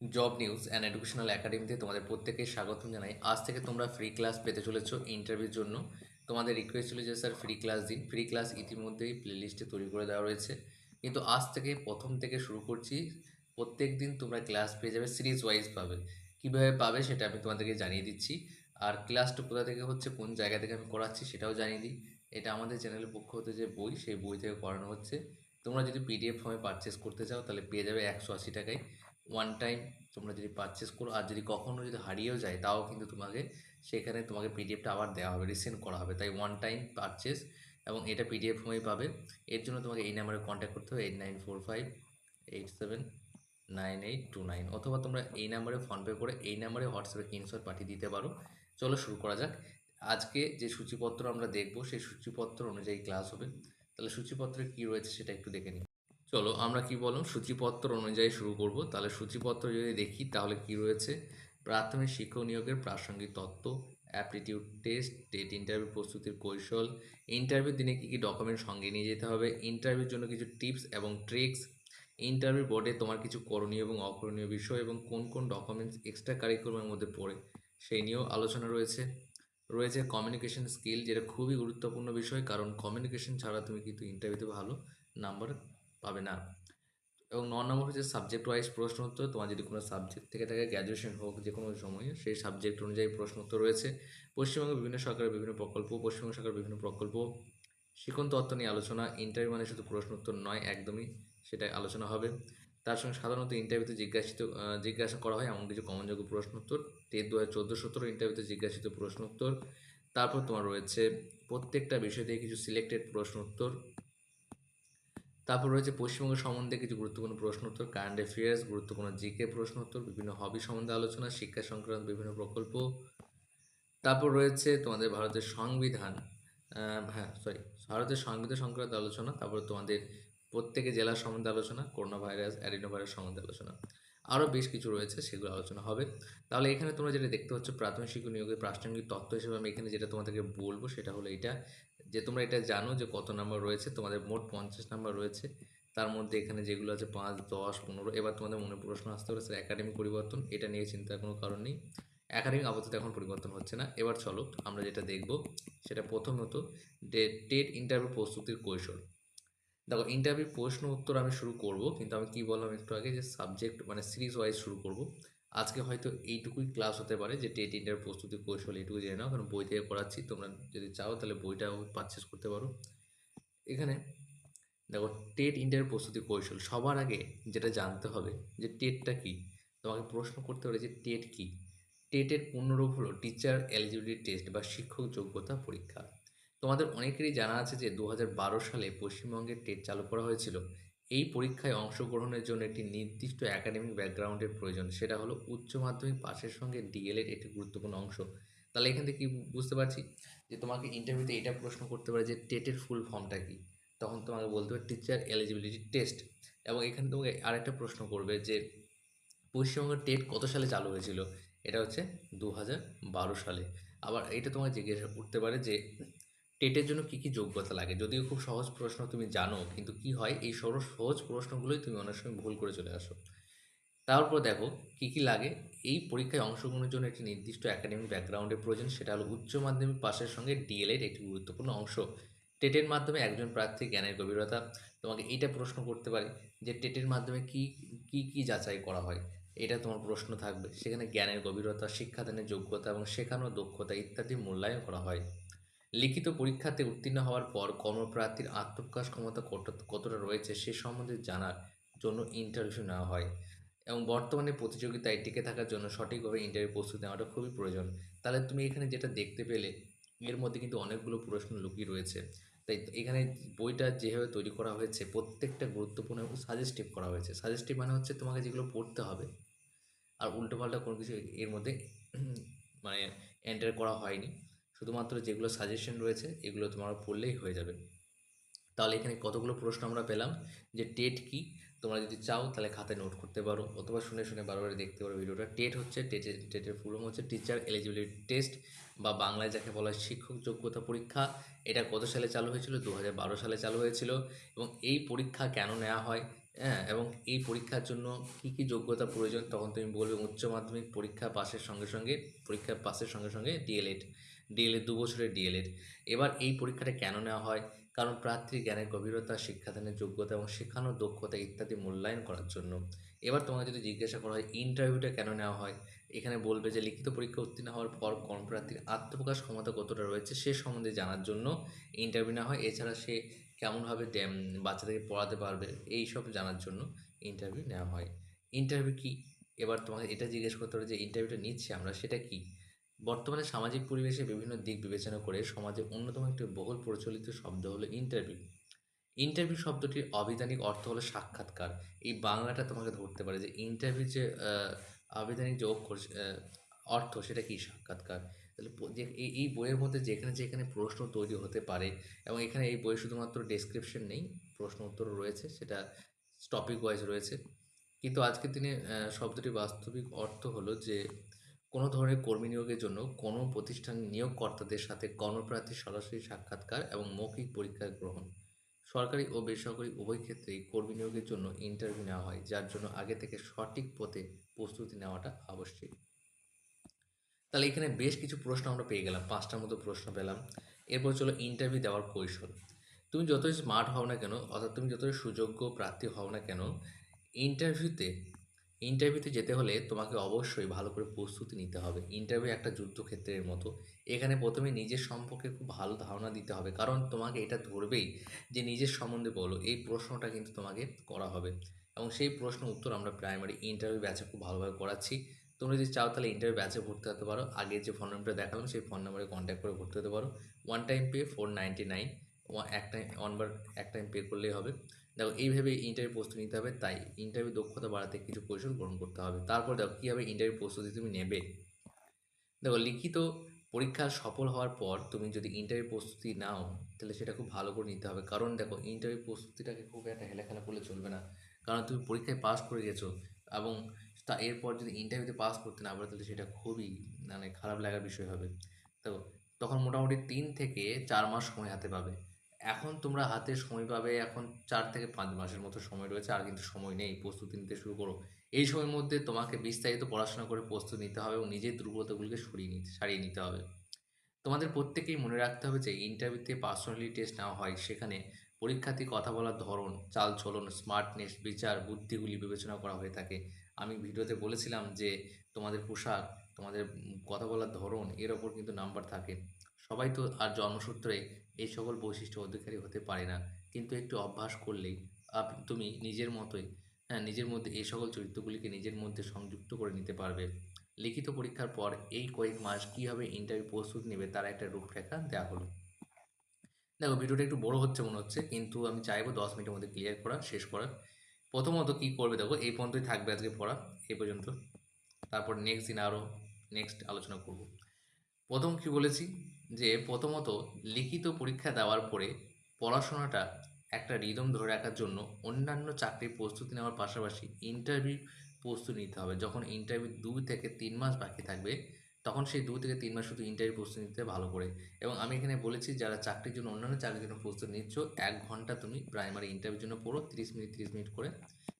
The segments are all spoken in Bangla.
জব নিউজ অ্যান্ড এডুকেশনাল একাডেমিতে তোমাদের প্রত্যেকে স্বাগতম জানাই। আজ থেকে তোমরা ফ্রি ক্লাস পেতে চলেছো ইন্টারভিউর জন্য। তোমাদের রিকোয়েস্ট ছিল যে, স্যার ফ্রি ক্লাস দিন। ফ্রি ক্লাস ইতিমধ্যেই প্লেলিস্টে তৈরি করে দেওয়া রয়েছে। কিন্তু আজ থেকে প্রথম থেকে শুরু করছি। প্রত্যেক দিন তোমরা ক্লাস পেয়ে যাবে সিরিজ ওয়াইজ পাবে। কীভাবে পাবে সেটা আমি তোমাদেরকে জানিয়ে দিচ্ছি। আর ক্লাসটা কোথা থেকে হচ্ছে, কোন জায়গা থেকে আমি করাচ্ছি সেটাও জানিয়ে দিই। এটা আমাদের চ্যানেলের পক্ষ হতে যে বই, সেই বই থেকে করানো হচ্ছে। তোমরা যদি পিডিএফ ফর্মে পারচেস করতে চাও, তাহলে পেয়ে যাবে একশো আশি টাকায়। ওয়ান টাইম তোমরা যদি পারচেস করো, আর যদি কখনও যদি হারিয়েও যায়, তাও কিন্তু তোমাকে সেখানে তোমাকে পিডিএফটা আবার দেওয়া হবে রিসেন্ড করা হবে। তাই ওয়ান টাইম পারচেস এবং এটা পিডিএফ ফর্মেই পাবে। এর জন্য তোমাকে এই নাম্বারে কন্ট্যাক্ট করতে হবে eight nine four five eight seven nine eight two nine অথবা তোমরা এই নাম্বারে ফোনপে করে এই নাম্বারে হোয়াটসঅ্যাপে স্ক্রিনশট পাঠিয়ে দিতে পারো। চলো শুরু করা যাক। আজকে যে সূচিপত্র আমরা দেখব, সেই সূচিপত্র অনুযায়ী ক্লাস হবে। তাহলে সূচিপত্রে কী রয়েছে সেটা একটু দেখে নিই। চলো আমরা কি বললাম? সূচিপত্র অনুযায়ী শুরু করব। তাহলে সূচিপত্র যদি দেখি, তাহলে কি রয়েছে? প্রাথমিক শিক্ষক নিয়োগের প্রাসঙ্গিক তত্ত্ব অ্যাপটিটিউড টেস্ট টেট ইন্টারভিউ প্রস্তুতির কৌশল ইন্টারভিউ দিনে কী কী ডকুমেন্ট সঙ্গে নিয়ে যেতে হবে ইন্টারভিউর জন্য কিছু টিপস এবং ট্রিক্স ইন্টারভিউ বোর্ডে তোমার কিছু করণীয় এবং অকরণীয় বিষয় এবং কোন কোন ডকুমেন্টস এক্সট্রা কারিকুলামের মধ্যে পড়ে, সেই নিয়েও আলোচনা রয়েছে। রয়েছে কমিউনিকেশন স্কিল যেটা খুবই গুরুত্বপূর্ণ বিষয়, কারণ কমিউনিকেশন ছাড়া তুমি কিন্তু ইন্টারভিউতে ভালো নাম্বার পাবে না। এবং ন নম্বর হচ্ছে সাবজেক্ট ওয়াইজ প্রশ্ন উত্তর তোমার যদি কোনো সাবজেক্ট থেকে থাকে গ্র্যাজুয়েশন হোক যে কোনো সময়ে, সেই সাবজেক্ট অনুযায়ী প্রশ্ন উত্তর রয়েছে। পশ্চিমবঙ্গের বিভিন্ন সরকারের বিভিন্ন প্রকল্প, পশ্চিমবঙ্গ সরকারের বিভিন্ন প্রকল্প শিক্ষণ তত্ত্ব নিয়ে আলোচনা ইন্টারভিউ মানে শুধু প্রশ্ন উত্তর নয়, একদমই সেটাই আলোচনা হবে। তার সঙ্গে সাধারণত ইন্টারভিউতে জিজ্ঞাসিত জিজ্ঞাসা করা হয় এমন কিছু কমনযোগ্য প্রশ্ন উত্তর টেট দু হাজার চোদ্দ, সতেরো ইন্টারভিউতে জিজ্ঞাসিত প্রশ্ন উত্তর তারপর তোমার রয়েছে প্রত্যেকটা বিষয় থেকে কিছু সিলেক্টেড প্রশ্ন উত্তর তারপর রয়েছে পশ্চিমবঙ্গ সম্বন্ধে কিছু গুরুত্বপূর্ণ প্রশ্ন উত্তর কারেন্ট অ্যাফেয়ার্স গুরুত্বপূর্ণ জিকে প্রশ্ন উত্তর, বিভিন্ন হবি সম্বন্ধে আলোচনা, শিক্ষা সংক্রান্ত বিভিন্ন প্রকল্প। তারপর রয়েছে তোমাদের ভারতের সংবিধান। হ্যাঁ সরি ভারতের সংবিধান সংক্রান্ত আলোচনা, তারপর তোমাদের প্রত্যেকে জেলার সম্বন্ধে আলোচনা, করোনা ভাইরাস অ্যাডিনো ভাইরাস সম্বন্ধে আলোচনা। আরও বেশ কিছু রয়েছে, সেগুলো আলোচনা হবে। তাহলে এখানে তোমরা যেটা দেখতে পাচ্ছ, প্রাথমিক শিক্ষক নিয়োগের প্রাসঙ্গিক তথ্য হিসেবে আমি এখানে যেটা তোমাদেরকে বলব, সেটা হলো এটা যে তোমরা এটা জানো যে কত নাম্বার রয়েছে, তোমাদের মোট পঞ্চাশ নাম্বার রয়েছে। তার মধ্যে এখানে যেগুলো আছে পাঁচ, দশ, পনেরো, এবার তোমাদের মনে প্রশ্ন আসতে পারে, স্যার একাডেমিক পরিবর্তন? এটা নিয়ে চিন্তার কোনো কারণ নেই। একাডেমিক আপাতত এখন পরিবর্তন হচ্ছে না। এবার চলো, আমরা যেটা দেখব, সেটা প্রথমত টেট ইন্টারভিউ প্রস্তুতির কৌশল। দেখো ইন্টারভিউ প্রশ্ন উত্তর আমি শুরু করব, কিন্তু আমি কি বললাম একটু আগে যে সাবজেক্ট মানে সিরিজ ওয়াইজ শুরু করব। আজকে হয়তো এইটুকুই ক্লাস হতে পারে যে টেট ইন্টারভিউ প্রস্তুতি কৌশল এইটুকু জেনে নাও। কারণ বই থেকে পড়াচ্ছি, তোমরা যদি চাও তাহলে বইটাও পারচেস করতে পারো। এখানে দেখো টেট ইন্টারভিউ প্রস্তুতি কৌশল, সবার আগে যেটা জানতে হবে যে টেটটা কী? তোমাকে প্রশ্ন করতে পারে যে টেট কী? টেটের পূর্ণরূপ হলো টিচার এলিজিবিলিটি টেস্ট বা শিক্ষক যোগ্যতা পরীক্ষা। তোমাদের অনেকেরই জানা আছে যে দু হাজার বারো সালে পশ্চিমবঙ্গের টেট চালু করা হয়েছিল। এই পরীক্ষায় অংশগ্রহণের জন্য একটি নির্দিষ্ট একাডেমিক ব্যাকগ্রাউন্ডের প্রয়োজন। সেটা হলো উচ্চ মাধ্যমিক পাশের সঙ্গে ডিএলএড একটি গুরুত্বপূর্ণ অংশ। তাহলে এখান থেকে কী বুঝতে পারছি? যে তোমাকে ইন্টারভিউতে এটা প্রশ্ন করতে পারে যে টেটের ফুল ফর্মটা কী? তখন তোমাকে বলতে হবে টিচার এলিজিবিলিটি টেস্ট এবং এখানে তোমাকে আরেকটা প্রশ্ন করবে যে পশ্চিমবঙ্গের টেট কত সালে চালু হয়েছিল? এটা হচ্ছে দু হাজার বারো সালে। আবার এটা তোমাকে জিজ্ঞাসা করতে পারে যে টেটের জন্য কী কী যোগ্যতা লাগে? যদিও খুব সহজ প্রশ্ন তুমি জানো, কিন্তু কি হয়? এই সহজ সহজ প্রশ্নগুলোই তুমি অনেক সময় ভুল করে চলে আসো। তারপর দেখো, কী কী লাগে? এই পরীক্ষায় অংশগ্রহণের জন্য একটি নির্দিষ্ট একাডেমিক ব্যাকগ্রাউন্ডের প্রয়োজন, সেটা হলো উচ্চ মাধ্যমিক পাশের সঙ্গে ডিএলএড একটি গুরুত্বপূর্ণ অংশ। টেটের মাধ্যমে একজন প্রার্থী জ্ঞানের গভীরতা, তোমাকে এইটা প্রশ্ন করতে পারে যে টেটের মাধ্যমে কি কি কি যাচাই করা হয়? এটা তোমার প্রশ্ন থাকবে। সেখানে জ্ঞানের গভীরতা, শিক্ষাদানের যোগ্যতা এবং শেখানোর দক্ষতা ইত্যাদি মূল্যায়ন করা হয়। লিখিত পরীক্ষাতে উত্তীর্ণ হওয়ার পর কর্মপ্রার্থীর আত্মপ্রকাশ ক্ষমতা কতটা রয়েছে সে সম্বন্ধে জানার জন্য ইন্টারভিউ নেওয়া হয়। এবং বর্তমানে প্রতিযোগিতায় টিকে থাকার জন্য সঠিকভাবে ইন্টারভিউ প্রস্তুতি নেওয়াটা খুবই প্রয়োজন। তাহলে তুমি এখানে যেটা দেখতে পেলে, এর মধ্যে কিন্তু অনেকগুলো প্রশ্ন লুকিয়ে রয়েছে। তাই এখানে বইটা যেভাবে তৈরি করা হয়েছে, প্রত্যেকটা গুরুত্বপূর্ণ এবং সাজেস্টিভ করা হয়েছে। সাজেস্টিভ মানে হচ্ছে তোমাকে যেগুলো পড়তে হবে। আর উল্টোপাল্টা কোনো কিছু এর মধ্যে মানে এন্টার করা হয়নি। শুধুমাত্র যেগুলো সাজেশন রয়েছে, এগুলো তোমরা পড়লেই হয়ে যাবে। তাহলে এখানে কতগুলো প্রশ্ন আমরা পেলাম? যে টেট কি? তোমরা যদি চাও, তাহলে খাতায় নোট করতে পারো। অথবা শুনে শুনে বারবার দেখতে পারো ভিডিওটা টেট হচ্ছে টেটের টেটের ফুল হচ্ছে টিচার এলিজিবিলিটি টেস্ট বা বাংলায় যাকে বলা হয় শিক্ষক যোগ্যতা পরীক্ষা। এটা কত সালে চালু হয়েছিল? দু হাজার বারো সালে চালু হয়েছিল। এবং এই পরীক্ষা কেন নেওয়া হয়? হ্যাঁ এবং এই পরীক্ষার জন্য কী কী যোগ্যতা প্রয়োজন? তখন তুমি বলবে উচ্চ মাধ্যমিক পরীক্ষা পাশের সঙ্গে সঙ্গে পরীক্ষা পাশের সঙ্গে সঙ্গে ডিএলএড ডিএলএড দু বছরের ডিএলএড এবার এই পরীক্ষাটা কেন নেওয়া হয়? কারণ প্রার্থীর জ্ঞানের গভীরতা, শিক্ষাদানের যোগ্যতা এবং শেখানোর দক্ষতা ইত্যাদি মূল্যায়ন করার জন্য। এবার তোমাকে যদি জিজ্ঞাসা করা হয় ইন্টারভিউটা কেন নেওয়া হয়? এখানে বলবে যে, লিখিত পরীক্ষা উত্তীর্ণ হওয়ার পর কর্মপ্রার্থীর আত্মপ্রকাশ ক্ষমতা কতটা রয়েছে সে সম্বন্ধে জানার জন্য ইন্টারভিউ নেওয়া হয়। এছাড়া সে কেমনভাবে বাচ্চাদেরকে পড়াতে পারবে, এই সব জানার জন্য ইন্টারভিউ নেওয়া হয়। ইন্টারভিউ কি? এবার তোমাকে এটা জিজ্ঞেস করতে হবে যে ইন্টারভিউটা নিচ্ছি আমরা, সেটা কি? বর্তমানে সামাজিক পরিবেশে বিভিন্ন দিক বিবেচনা করে সমাজে অন্যতম একটি বহুল প্রচলিত শব্দ হলো ইন্টারভিউ ইন্টারভিউ শব্দটির অবিধানিক অর্থ হলো সাক্ষাৎকার। এই বাংলাটা তোমাকে ধরতে পারে যে ইন্টারভিউ যে আবিধানিক যে অক্ষর অর্থ সেটা কি সাক্ষাৎকার? তাহলে এই বইয়ের মধ্যে যেখানে যেখানে প্রশ্ন তৈরি হতে পারে এবং এখানে এই বইয়ে শুধুমাত্র ডেসক্রিপশন নেই প্রশ্ন উত্তর রয়েছে সেটা টপিক ওয়াইজ রয়েছে। কিন্তু আজকের দিনে আহ, শব্দটির বাস্তবিক অর্থ হলো যে কোনো ধরনের কর্মী নিয়োগের জন্য কোনো প্রতিষ্ঠান নিয়োগকর্তাদের সাথে কর্মপ্রার্থীর সরাসরি সাক্ষাৎকার এবং মৌখিক পরীক্ষা গ্রহণ। সরকারি ও বেসরকারি উভয় ক্ষেত্রেই কর্মী নিয়োগের জন্য ইন্টারভিউ নেওয়া হয়, যার জন্য আগে থেকে সঠিক পথে প্রস্তুতি নেওয়াটা আবশ্যিক। তাহলে এখানে বেশ কিছু প্রশ্ন আমরা পেয়ে গেলাম, পাঁচটার মতো প্রশ্ন পেলাম। এরপর চলো ইন্টারভিউ দেওয়ার কৌশল। তুমি যতই স্মার্ট হও না কেন, অর্থাৎ তুমি যতই সুযোগ্য প্রার্থী হও না কেন ইন্টারভিউতে ইন্টারভিউতে যেতে হলে তোমাকে অবশ্যই ভালো করে প্রস্তুতি নিতে হবে। ইন্টারভিউ একটা যুদ্ধক্ষেত্রের মতো। এখানে প্রথমে নিজের সম্পর্কে খুব ভালো ধারণা দিতে হবে। কারণ তোমাকে এটা ধরবেই যে নিজের সম্বন্ধে বলো। এই প্রশ্নটা কিন্তু তোমাকে করা হবে। এবং সেই প্রশ্ন উত্তর আমরা প্রাইমারি ইন্টারভিউ ব্যাচে খুব ভালোভাবে করাচ্ছি। তোমরা যদি চাও তাহলে ইন্টারভিউ ব্যাচে ভর্তি হতে পারো। আগে যে ফোন নাম্বারটা দেখালাম, সেই ফোন নাম্বারে কন্ট্যাক্ট করে ভর্তি হতে পারো। One time pay four ninety nine এক টাইম ওয়ানবার এক টাইম পে করলেই হবে। দেখো, এইভাবে ইন্টারভিউ প্রস্তুতি নিতে হবে, তাই ইন্টারভিউ দক্ষতা বাড়াতে কিছু কৌশল গ্রহণ করতে হবে। তারপর দেখো, কীভাবে ইন্টারভিউ প্রস্তুতি তুমি নেবে? দেখো, লিখিত পরীক্ষা সফল হওয়ার পর তুমি যদি ইন্টারভিউ প্রস্তুতি নাও, তাহলে সেটা খুব ভালো করে নিতে হবে। কারণ দেখো ইন্টারভিউ প্রস্তুতিটাকে খুব একটা হেলাখেলা করলে চলবে না। কারণ তুমি পরীক্ষায় পাস করে গেছো এবং তা এরপর যদি ইন্টারভিউতে পাস করতে না পারো, তাহলে সেটা খুবই মানে খারাপ লাগার বিষয় হবে। তো তখন মোটামুটি তিন থেকে চার মাস সময় হাতে পাবে। এখন তোমরা হাতে সময় পাবে, এখন চার থেকে পাঁচ মাসের মতো সময় রয়েছে, আর কিন্তু সময় নেই, প্রস্তুতি নিতে শুরু করো। এই সময়ের মধ্যে তোমাকে বিস্তারিত পড়াশোনা করে প্রস্তুতি নিতে হবে এবং নিজের দুর্বলতাগুলিকে সরিয়ে নিতে, সারিয়ে নিতে হবে। তোমাদের প্রত্যেকেই মনে রাখতে হবে যে ইন্টারভিউতে পার্সোনালি টেস্ট নেওয়া হয়, সেখানে পরীক্ষার্থী কথা বলার ধরন চাল চলন স্মার্টনেস বিচার, বুদ্ধিগুলি বিবেচনা করা হয়ে থাকে। আমি ভিডিওতে বলেছিলাম যে, তোমাদের পোশাক, তোমাদের কথা বলার ধরন, এর ওপর কিন্তু নাম্বার থাকে। সবাই তো আর জন্মসূত্রে এই সকল বৈশিষ্ট্য অধিকারী হতে পারে না। কিন্তু একটু অভ্যাস করলেই আপ- তুমি নিজের মতোই হ্যাঁ নিজের মধ্যে এই সকল চরিত্রগুলিকে নিজের মধ্যে সংযুক্ত করে নিতে পারবে। লিখিত পরীক্ষার পর এই কয়েক মাস কীভাবে ইন্টারভিউ প্রস্তুত নেবে তার একটা রূপরেখা দেওয়া হলো। দেখো, ভিডিওটা একটু বড় হচ্ছে মনে হচ্ছে, কিন্তু আমি চাইব দশ মিনিটের মধ্যে ক্লিয়ার করা, শেষ করার প্রথমত কী করবে দেখো, এই পর্যন্তই থাকবে আজকে পড়া এই পর্যন্ত। তারপর নেক্সট দিন আরও নেক্সট আলোচনা করব। প্রথম কি বলেছি? যে প্রথমত লিখিত পরীক্ষা দেওয়ার পরে পড়াশোনাটা একটা রিদম ধরে রাখার জন্য অন্যান্য চাকরির প্রস্তুতি নেওয়ার পাশাপাশি ইন্টারভিউ প্রস্তুতি নিতে হবে। যখন ইন্টারভিউ দুই থেকে তিন মাস বাকি থাকবে, তখন সেই দু থেকে তিন মাস শুধু ইন্টারভিউ প্রস্তুতি নিতে ভালো করে। এবং আমি এখানে বলেছি, যারা চাকরির জন্য, অন্যান্য চাকরির জন্য প্রস্তুতি নিচ্ছ, এক ঘণ্টা তুমি প্রাইমারি ইন্টারভিউর জন্য পড়ো, তিরিশ মিনিট তিরিশ মিনিট করে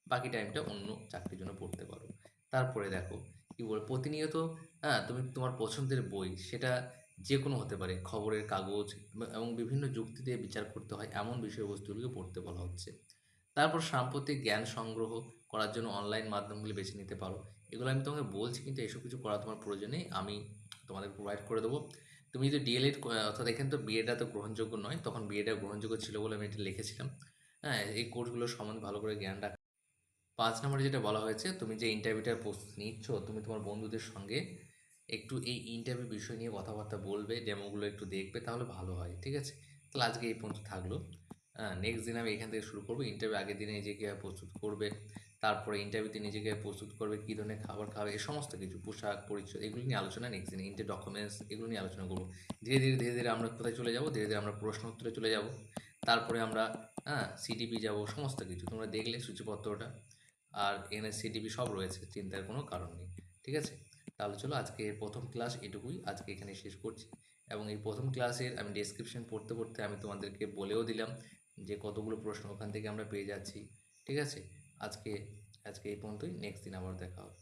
বাকি টাইমটা অন্য চাকরির জন্য পড়তে পারো। তারপরে দেখো, কী বল, প্রতিনিয়ত হ্যাঁ তুমি তোমার পছন্দের বই, সেটা যে কোনো হতে পারে, খবরের কাগজ এবং বিভিন্ন যুক্তি দিয়ে বিচার করতে হয় এমন বিষয়বস্তুগুলিকে পড়তে বলা হচ্ছে। তারপর সাম্প্রতিক জ্ঞান সংগ্রহ করার জন্য অনলাইন মাধ্যমগুলি বেছে নিতে পারো। এগুলো আমি তোমাকে বলছি কিন্তু এসব কিছু করা তোমার প্রয়োজনে আমি তোমাদের প্রোভাইড করে দেবো। তুমি যদি ডিএলএড অর্থাৎ এখানে তো বিএডটা তো গ্রহণযোগ্য নয়, তখন বিএডটা গ্রহণযোগ্য ছিল বলে আমি এটা লিখেছিলাম। হ্যাঁ এই কোর্সগুলো সম্বন্ধে ভালো করে জ্ঞান রাখা। পাঁচ নম্বরে যেটা বলা হয়েছে, তুমি যে ইন্টারভিউটার প্রস্তুতি নিচ্ছ, তুমি তোমার বন্ধুদের সঙ্গে একটু এই ইন্টারভিউ বিষয় নিয়ে কথাবার্তা বলবে ডেমোগুলো একটু দেখবে, তাহলে ভালো হয়, ঠিক আছে? তাহলে আজকে এই পর্যন্ত থাকল। নেক্সট দিন আমি এখান থেকে শুরু করব। ইন্টারভিউ আগের দিনে নিজেকে প্রস্তুত করবে, তারপরে ইন্টারভিউতে নিজেকে প্রস্তুত করবে, কী ধরনের খাবার খাবে, এই সমস্ত কিছু, পোশাক পরিচয় এগুলো নিয়ে আলোচনা নেক্সট দিনে ইন্টার ডকুমেন্টস এগুলো নিয়ে আলোচনা করব। ধীরে ধীরে ধীরে ধীরে আমরা কোথায় চলে যাব? ধীরে ধীরে আমরা প্রশ্ন উত্তরে চলে যাব। তারপরে আমরা হ্যাঁ সিডিপি যাব, সমস্ত কিছু। তোমরা দেখলে সূচিপত্রটা। আর এখানে সিডিপি সব রয়েছে, চিন্তার কোনো কারণ নেই, ঠিক আছে? তাহলে চলো আজকে প্রথম ক্লাস এটুকুই। আজকে এখানে শেষ করছি। এবং এই প্রথম ক্লাসের আমি ডেসক্রিপশন পড়তে পড়তে আমি তোমাদেরকে বলেও দিলাম যে কতগুলো প্রশ্ন ওখান থেকে আমরা পেয়ে যাচ্ছি। ঠিক আছে? আজকে আজকে এই পর্যন্তই। নেক্সট দিন আবার দেখা হবে।